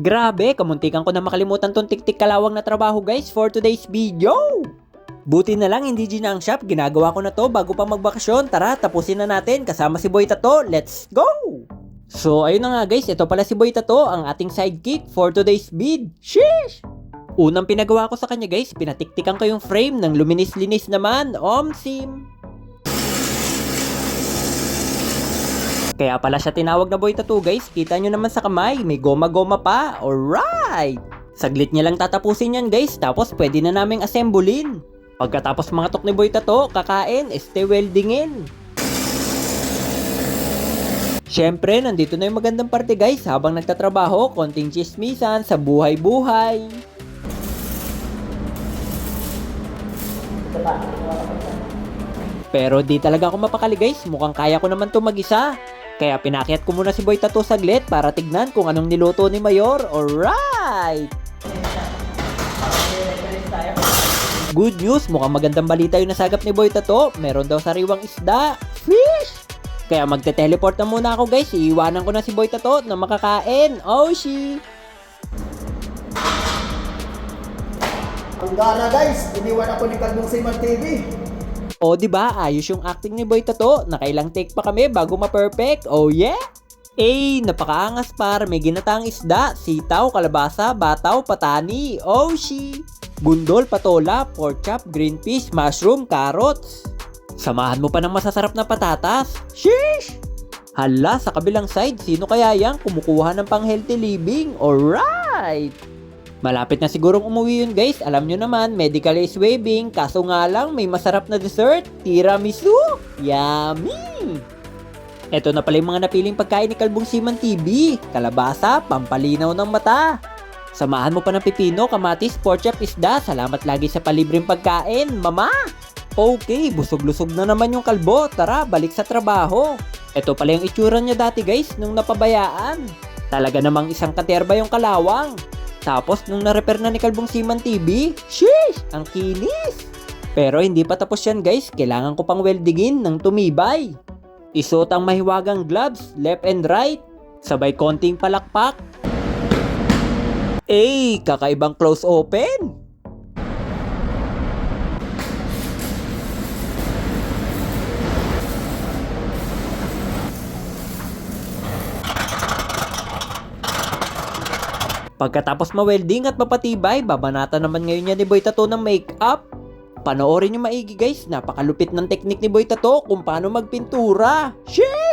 Grabe, kamuntikan ko na makalimutan tong tiktik kalawang na trabaho guys for today's video. Buti na lang hindi ginang shop, ginagawa ko na to bago pa magbakasyon. Tara, tapusin na natin kasama si Boy Tato. Let's go! So, ayun na nga guys, ito pala si Boy Tato, ang ating sidekick for today's bid. Sheesh! Unang pinagawa ko sa kanya guys, pinatiktikan ko yung frame ng luminis-linis naman, Omsim. Kaya pala siya tinawag na Boy Tattoo guys, kita nyo naman sa kamay, may goma-goma pa, alright! Saglit niya lang tatapusin yan guys, tapos pwede na naming assemblein. Pagkatapos mga tok ni Boy Tato, kakain, este weldingin. Siyempre, nandito na yung magandang parte guys, habang nagtatrabaho, konting chismisan sa buhay-buhay. Pero di talaga ako mapakali guys, mukhang kaya ko naman to mag-isa. Kaya pinakyat ko muna si Boy Tato saglit para tignan kung anong niluto ni Mayor. Alright! Good news, mukhang magandang balita yung nasagap ni Boy Tato. Meron daw sariwang isda. Fish! Kaya magte-teleport na muna ako guys. Iiwanan ko na si Boy Tato na makakain. Oh, she! Ang gana guys, iniwan ako ni Kalbong Siman TV. O, di ba? Ayos yung acting ni Boy Tato. Nakailang take pa kami bago ma-perfect. Oh, yeah! Eh, napakaangas par. May ginatang isda, sitaw, kalabasa, bataw, patani. Oh, she! Gundol, patola, pork chop, green peas, mushroom, carrots. Samahan mo pa ng masasarap na patatas. Sheesh! Hala, sa kabilang side, sino kaya yang kumukuha ng pang healthy living? Alright! Malapit na sigurong umuwi yun guys. Alam nyo naman, medical is waving. Kaso nga lang, may masarap na dessert. Tiramisu! Yummy! Eto na pala yung mga napiling pagkain ni Kalbong Siman TV. Kalabasa, pampalinaw ng mata. Samahan mo pa ng pipino, kamatis, pork chop, isda. Salamat lagi sa palibreng pagkain, mama! Okay, busog-lusog na naman yung kalbo. Tara, balik sa trabaho. Ito pala yung itsura niya dati guys, nung napabayaan. Talaga namang isang katerba yung kalawang. Tapos nung na-repair na ni Kalbong Siman TV, sheesh, ang kinis. Pero hindi pa tapos yan guys, kailangan ko pang weldingin ng tumibay. Isuot ang mahiwagang gloves, left and right. Sabay konting palakpak. Eh, kakaibang close open. Pagkatapos ma-welding at mapatibay, babanata naman ngayon niya ni Boy Tato ng makeup. Panoorin niyo maigi guys, napakalupit ng teknik ni Boy Tato kung paano magpintura. Sheesh!